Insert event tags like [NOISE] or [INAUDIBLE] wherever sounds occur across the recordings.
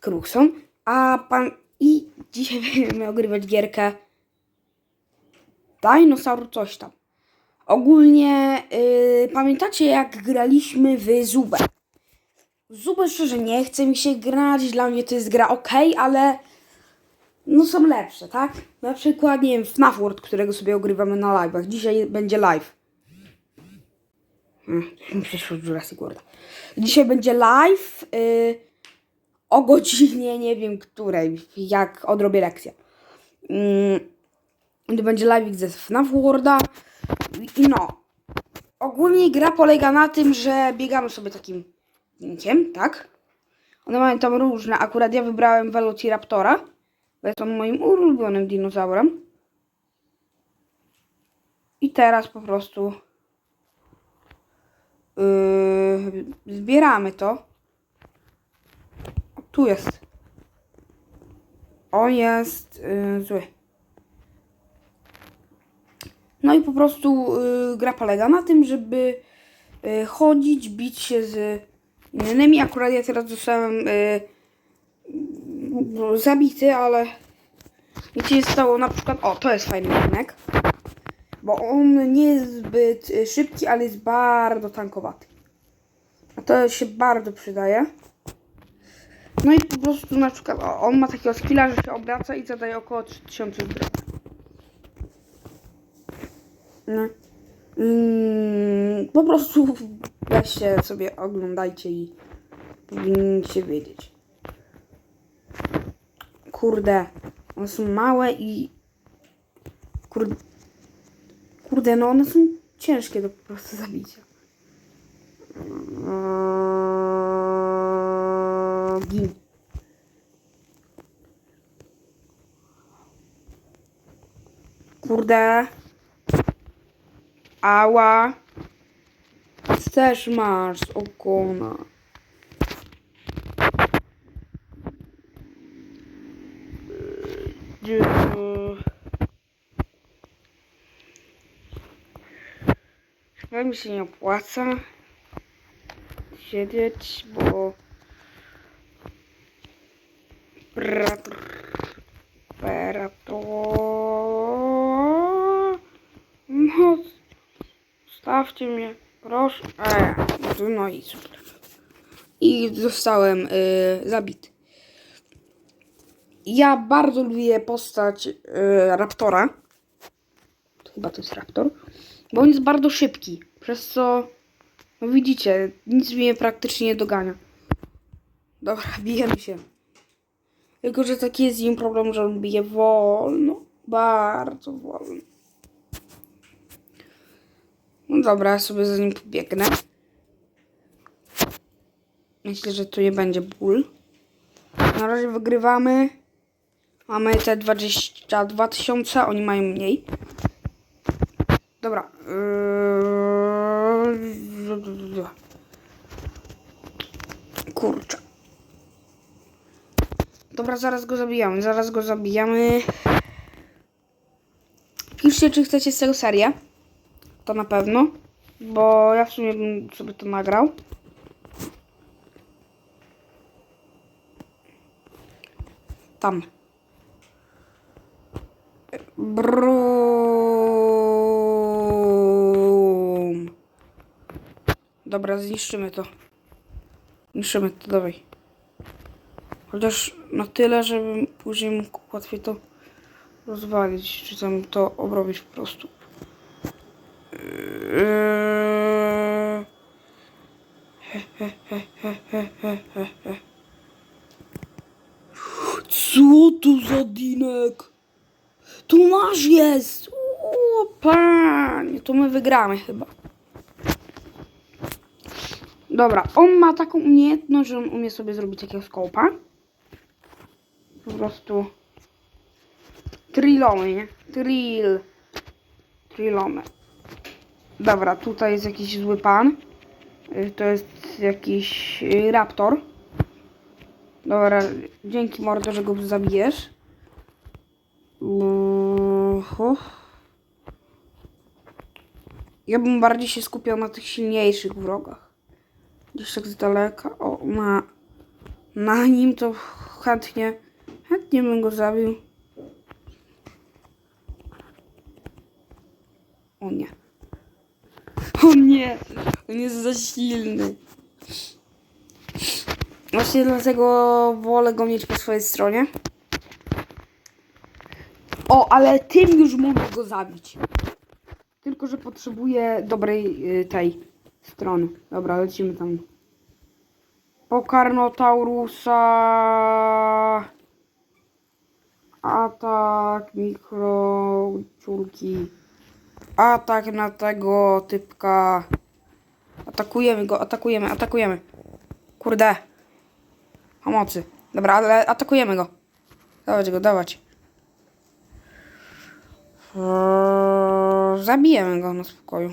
Krukson, a pan i dzisiaj [LAUGHS] będziemy ogrywać gierkę Dinosaur coś tam. Ogólnie yy, pamiętacie jak graliśmy w Zubę? Zubę szczerze nie chce mi się grać, dla mnie to jest gra ok, ale no są lepsze, tak? Na przykład, nie wiem, FNAF World, którego sobie ogrywamy na live'ach. Dzisiaj będzie live. Hmm, Przyszło Jurassic World. Dzisiaj będzie live yy, o godzinie, nie wiem której, jak odrobię lekcję. Yy, to będzie live ze FNAF Worlda. I no. Ogólnie gra polega na tym, że biegamy sobie takim zdjęciem, tak? One mają tam różne. Akurat ja wybrałem Velociraptora, bo jest on moim ulubionym dinozaurem. I teraz po prostu yy, zbieramy to. Tu jest. On jest yy, zły. No i po prostu yy, gra polega na tym, żeby yy, chodzić, bić się z innymi. Akurat ja teraz zostałem yy, zabity, ale nie stało. Na przykład, o, to jest fajny odcinek, bo on nie jest zbyt y, szybki, ale jest bardzo tankowaty. A to się bardzo przydaje. No i po prostu na przykład on ma takiego skilla, że się obraca i zadaje około 3000 zdrowia. No. Mm, po prostu weźcie sobie, oglądajcie i powinniście wiedzieć. Kurde, one są małe i kurde, kurde no one są ciężkie do po prostu zabicia. Kurde. Ała. Też masz okona. Chyba mi się nie opłaca siedzieć, bo Raptor Stawcie mnie, proszę. E, no, i super. I zostałem y, zabity. Ja bardzo lubię postać y, Raptora. Chyba to jest Raptor. Bo on jest bardzo szybki. Przez co, no widzicie, nic mnie praktycznie nie dogania. Dobra, [LAUGHS] bijemy się. Tylko, że taki jest z nim problem, że on bije wolno. Bardzo wolno. No dobra, sobie za nim pobiegnę. Myślę, że to nie będzie ból. Na razie wygrywamy. Mamy te 22 tysiące, oni mają mniej. Dobra. Yy... Kurczę. Dobra, zaraz go zabijamy. Zaraz go zabijamy. Piszcie, czy chcecie z tego serię. To na pewno. Bo ja w sumie bym sobie to nagrał. Tam. Brum. Dobra, zniszczymy to. Zniszczymy to, dawaj. Chociaż na tyle, żebym później mógł łatwiej to rozwalić, czy tam to obrobić po prostu. Co tu za dinek? Tu masz jest! O, panie, to my wygramy chyba. Dobra, on ma taką umiejętność, że on umie sobie zrobić takiego skopa. Po prostu trilony, nie? Trill. Trillony. Dobra, tutaj jest jakiś zły pan. Y, To jest jakiś y, raptor. Dobra, dzięki mordo, że go zabijesz. Ja bym bardziej się skupiał na tych silniejszych wrogach. Gdzieś tak z daleka. O, ma na nim, to chętnie, chętnie bym go zabił. O nie. O nie, on jest za silny. Właśnie dlatego wolę go mieć po swojej stronie. O, ale tym już mogę go zabić. Tylko, że potrzebuję dobrej y, tej strony. Dobra, lecimy tam. Pokarnotaurusa. Atak, mikro, ciulki. Atak na tego typka. Atakujemy go, atakujemy, atakujemy. Kurde. Pomocy. Dobra, ale atakujemy go. Dawać go, dawać. Eee, Zabijemy go na spokoju.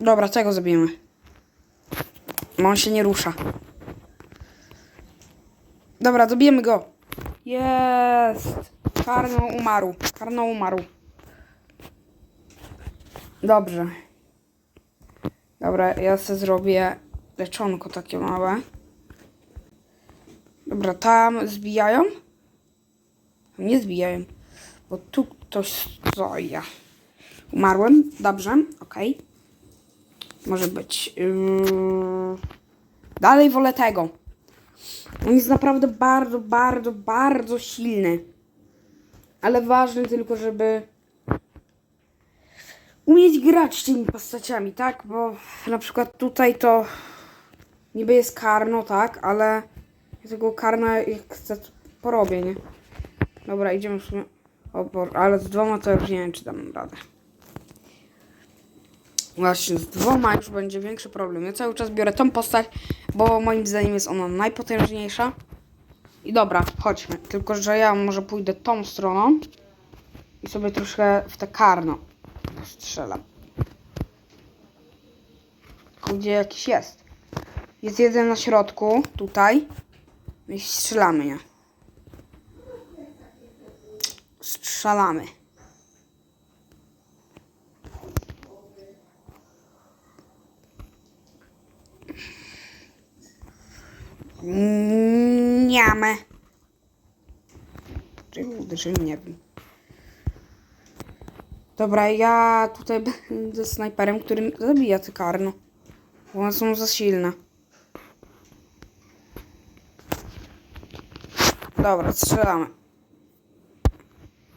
Dobra, tego zabijemy. Bo on się nie rusza. Dobra, zabijemy go. Jest. Karno umarł. Karno umarł. Dobrze. Dobra, ja sobie zrobię leczonko takie małe. Dobra, tam zbijają? Nie zbijają, bo tu ktoś stoi. Umarłem, dobrze, okej. Może być. Yy... Dalej wolę tego. On jest naprawdę bardzo, bardzo, bardzo silny. Ale ważne tylko, żeby umieć grać tymi postaciami, tak? Bo na przykład tutaj to niby jest karno, tak? Ale tego karna jak chcę porobię, nie? Dobra, idziemy w sumie. O, Boże, ale z dwoma to już nie wiem, czy dam radę. Właśnie, z dwoma już będzie większy problem. Ja cały czas biorę tą postać, bo moim zdaniem jest ona najpotężniejsza. I dobra, chodźmy. Tylko, że ja może pójdę tą stroną i sobie troszkę w te karno strzelam. Gdzie jakiś jest. Jest jeden na środku, tutaj. I strzelamy, nie? Strzelamy. Niamy. Czy uderzyli? Nie wiem. Dobra, ja tutaj będę snajperem, który zabija te karno. Bo one są za silne. Dobra, strzelamy.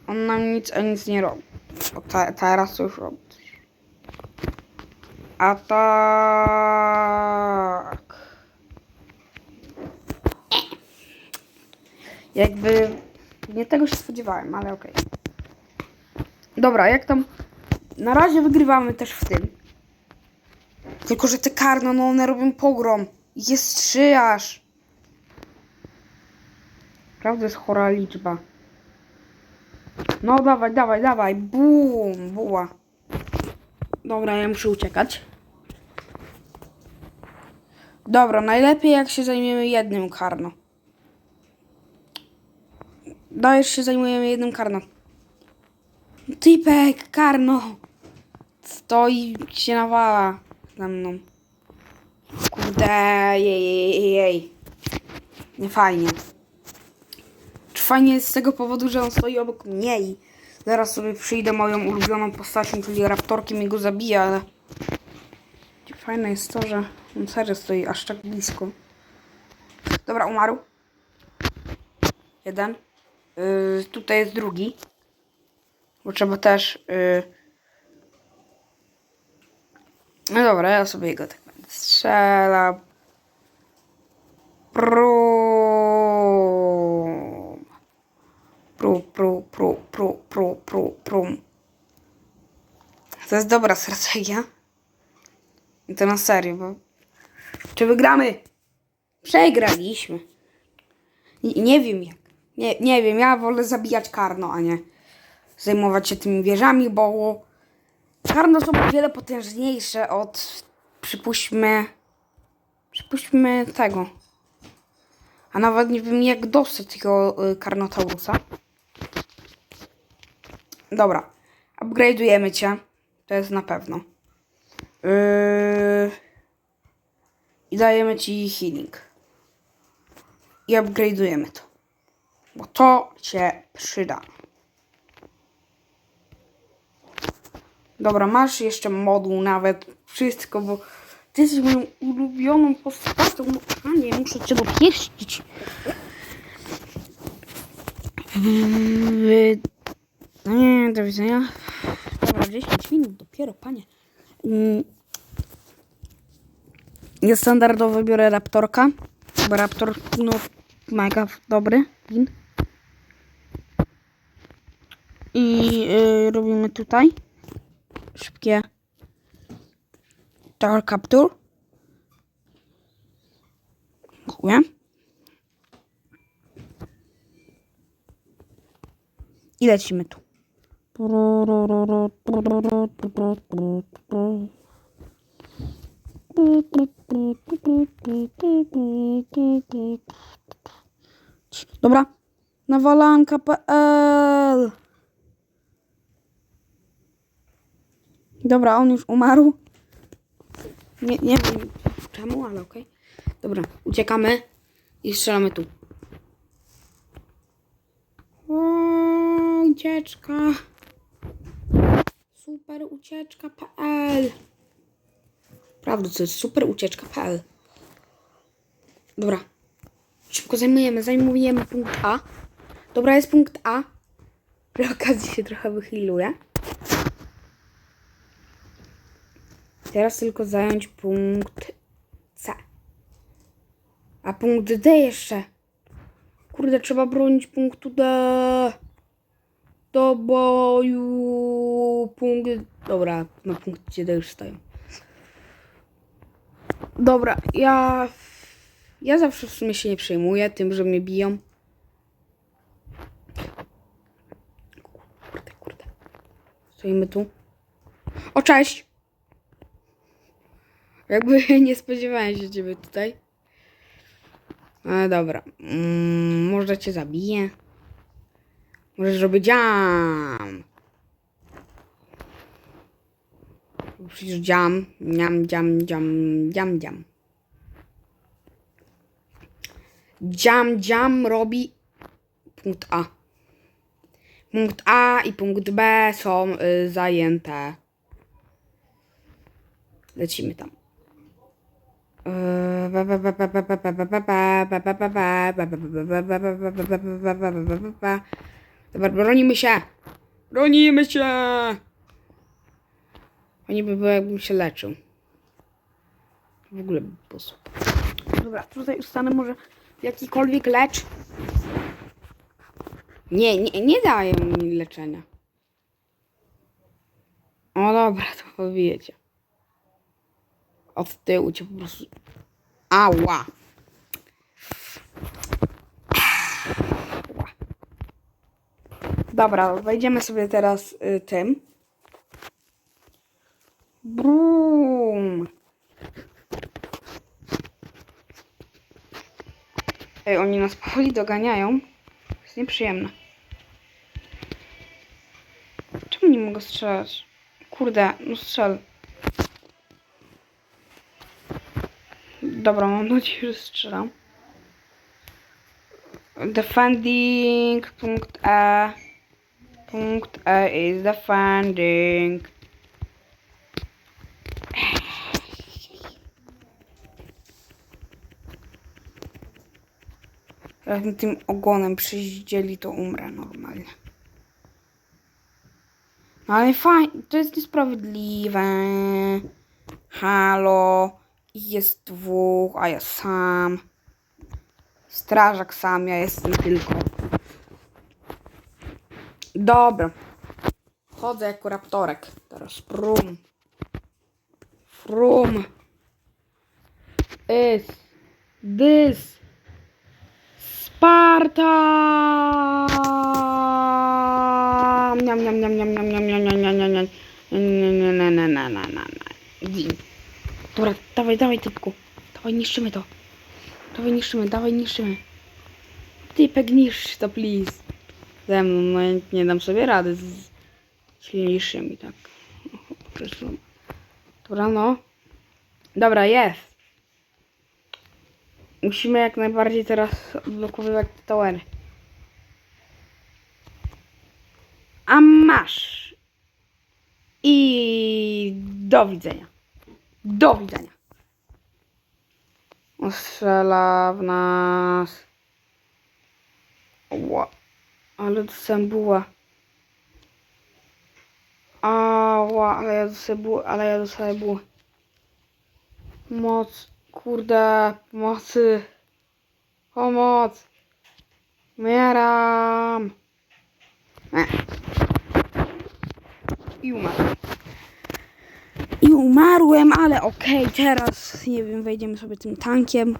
On nam nic, a nic nie robi. O, te, teraz już robi. A tak. Jakby nie tego się spodziewałem, ale okej. Dobra, jak tam. Na razie wygrywamy też w tym. Tylko, że te karno, no one robią pogrom. Jest trzy aż. Prawda jest chora liczba. No dawaj, dawaj, dawaj. Bum, buła. Dobra, ja muszę uciekać. Dobra, najlepiej jak się zajmiemy jednym karno. Dajesz się zajmujemy jednym karno. Typek, karno. Stoi się nawala za mną. Kurde, jej, jej, jej. Nie fajnie. Fajnie z tego powodu, że on stoi obok mnie i zaraz sobie przyjdę moją ulubioną postacią, czyli raptorkiem i go zabiję, ale fajne jest to, że on serio stoi aż tak blisko. Dobra, umarł. Jeden. Yy, tutaj jest drugi. Bo trzeba też. Yy... No dobra, ja sobie go tak będę strzelał. Prum. Pru, pru, pru, pru, pru, pru, prum. To jest dobra strategia. I to na serio, bo... Czy wygramy? Przegraliśmy. Nie, nie wiem jak. Nie, nie wiem, ja wolę zabijać karno, a nie zajmować się tymi wieżami, bo karno są o wiele potężniejsze od przypuśćmy przypuśćmy tego. A nawet nie wiem jak dostać tego y, karnotaurusa. Dobra. Upgrade'ujemy cię. To jest na pewno. Yy... I dajemy ci healing. I upgrade'ujemy to. Bo to się przyda. Dobra, masz jeszcze moduł nawet. Wszystko, bo ty jesteś moją ulubioną postacią. A nie, muszę cię dopieścić. Nie, do widzenia. Dobra, 10 minut dopiero, panie. Mm. Ja standardowo biorę Raptorka, bo Raptor, no, mega dobry. I y, robimy tutaj szybkie Tower Capture. Dziękuję. I lecimy tu. Dobra. Nawalanka.pl Dobra, on już umarł. Nie, nie wiem czemu, ale okej. Dobra, uciekamy i strzelamy tu. O, ucieczka. Super ucieczka.pl Prawda, to jest super ucieczka.pl Dobra. Szybko zajmujemy, zajmujemy punkt A. Dobra, jest punkt A. Przy okazji się trochę wychiluje. Teraz tylko zająć punkt C. A punkt D jeszcze. Kurde, trzeba bronić punktu D. Do boju. Punkt. Dobra, na punkcie D już stoją. Dobra, ja. Ja zawsze w sumie się nie przejmuję tym, że mnie biją. Kurde, kurde. Stoimy tu. O, cześć! Jakby [LAUGHS] nie spodziewałem się ciebie tutaj. Ale dobra. Mm, może cię zabiję. Może zrobię jam. Przecież jam. Jam, jam, jam, jam, jam. Jam, jam robi punkt A. Punkt A i punkt B są y, zajęte. Lecimy tam. Dobra, bronimy się! Bronimy się! Fajnie by było, jakbym się leczył. W ogóle by było super. Dobra, tutaj ustanę może jakikolwiek lecz. Nie, nie, nie dają mi leczenia. O dobra, to powiecie. Od tyłu cię po prostu... Ała! Dobra, wejdziemy sobie teraz y, tym. Brum! Ej, oni nas powoli doganiają. Jest nieprzyjemne. Czemu nie mogę strzelać? Kurde, no strzel. Dobra, mam nadzieję, że strzelam. Defending. Punkt E. Punkt E is defending. Jak mi tym ogonem przyździeli, to umrę normalnie. No ale fajnie, to jest niesprawiedliwe. Halo. Jest dwóch, a ja sam. Strażak sam, ja jestem tylko. Dobra. Chodzę jako raptorek. Teraz prum. Frum. Is. This. Sparta! Niam, niam, niam, niam, niam, niam, niam, niam, niam, niam, niam. Na, na, na, na, na, na, na. Gin. Dobra, dawaj, dawaj typku. Dawaj, niszczymy to. Dawaj, niszczymy, dawaj, niszczymy. Typek, niszcz to, please. Ze mną, no nie dam sobie rady z silniejszymi, tak. Dobra, no. Dobra, jest. Musimy jak najbardziej teraz odblokowywać te towery. A masz. I do widzenia. Do widzenia. Ostrzela w nas. Ła. Ale dostałem buła. Ała, ale ja dostałem bułę, ale ja dostałem bułę. Moc, kurde, pomocy. Pomoc. Umieram. E. I umarłem. Umarłem, ale okej, teraz, nie wiem, wejdziemy sobie tym tankiem.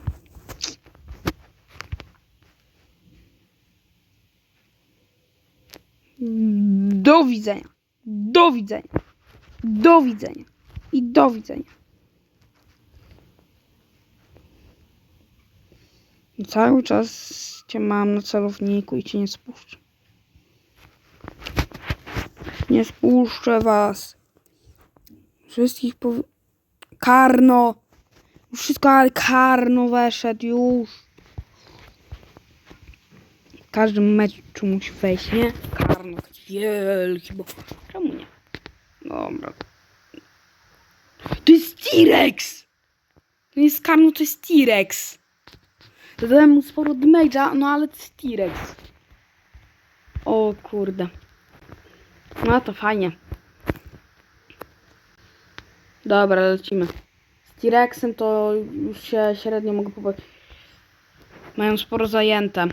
Do widzenia. Do widzenia. Do widzenia. I do widzenia. I Cały czas cię mam na celowniku i cię nie spuszczę. Nie spuszczę was. Wszystkich pow... Karno. Już wszystko, Karno weszedł już. W każdym meczu musi wejść, nie? Karno taki wielki, bo... Czemu nie? Dobra. To jest T-Rex! To nie jest Karno, to jest T-Rex. Dodałem mu sporo damage'a, no ale to jest T-Rex. O kurde. No to fajnie. Dobra, lecimy. Z T-Rexem to już się średnio mogę pobawić. Mają sporo zajęte.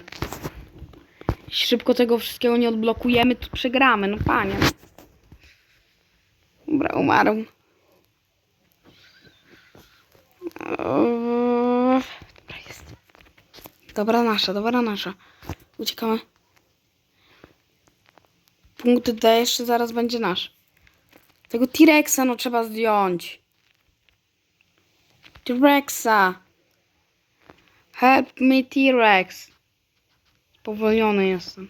Jeśli szybko tego wszystkiego nie odblokujemy, to przegramy. No panie. Dobra, umarł. Dobra, jest. Dobra nasza, dobra nasza. Uciekamy. Punkt D jeszcze zaraz będzie nasz. Tego T-Rexa no trzeba zdjąć. T-Rexa. Help me T-Rex. Spowolniony jestem.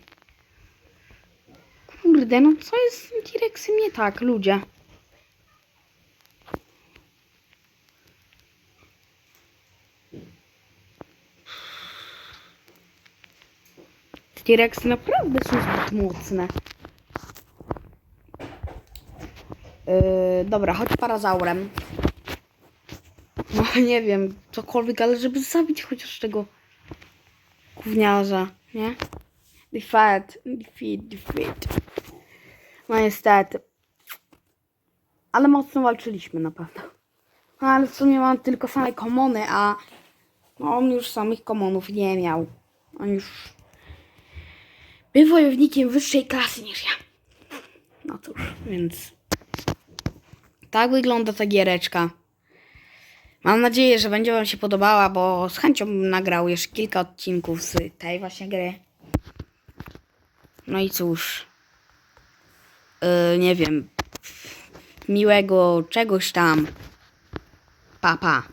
Kurde, no co jest z tym T-Rexem nie tak, ludzie? T-Rexy naprawdę są zbyt mocne. Yy, dobra, chodź parazaurem. No [LAUGHS] nie wiem, cokolwiek, ale żeby zabić chociaż tego gówniarza, nie? Defeat, defeat, defeat. No niestety. Ale mocno walczyliśmy na pewno. No ale w sumie mam tylko same komony, a no, on już samych komonów nie miał. On już był wojownikiem wyższej klasy niż ja. No cóż, więc tak wygląda ta giereczka. Mam nadzieję, że będzie Wam się podobała, bo z chęcią bym nagrał jeszcze kilka odcinków z tej właśnie gry. No i cóż. Yy, nie wiem. Miłego czegoś tam. Pa, pa.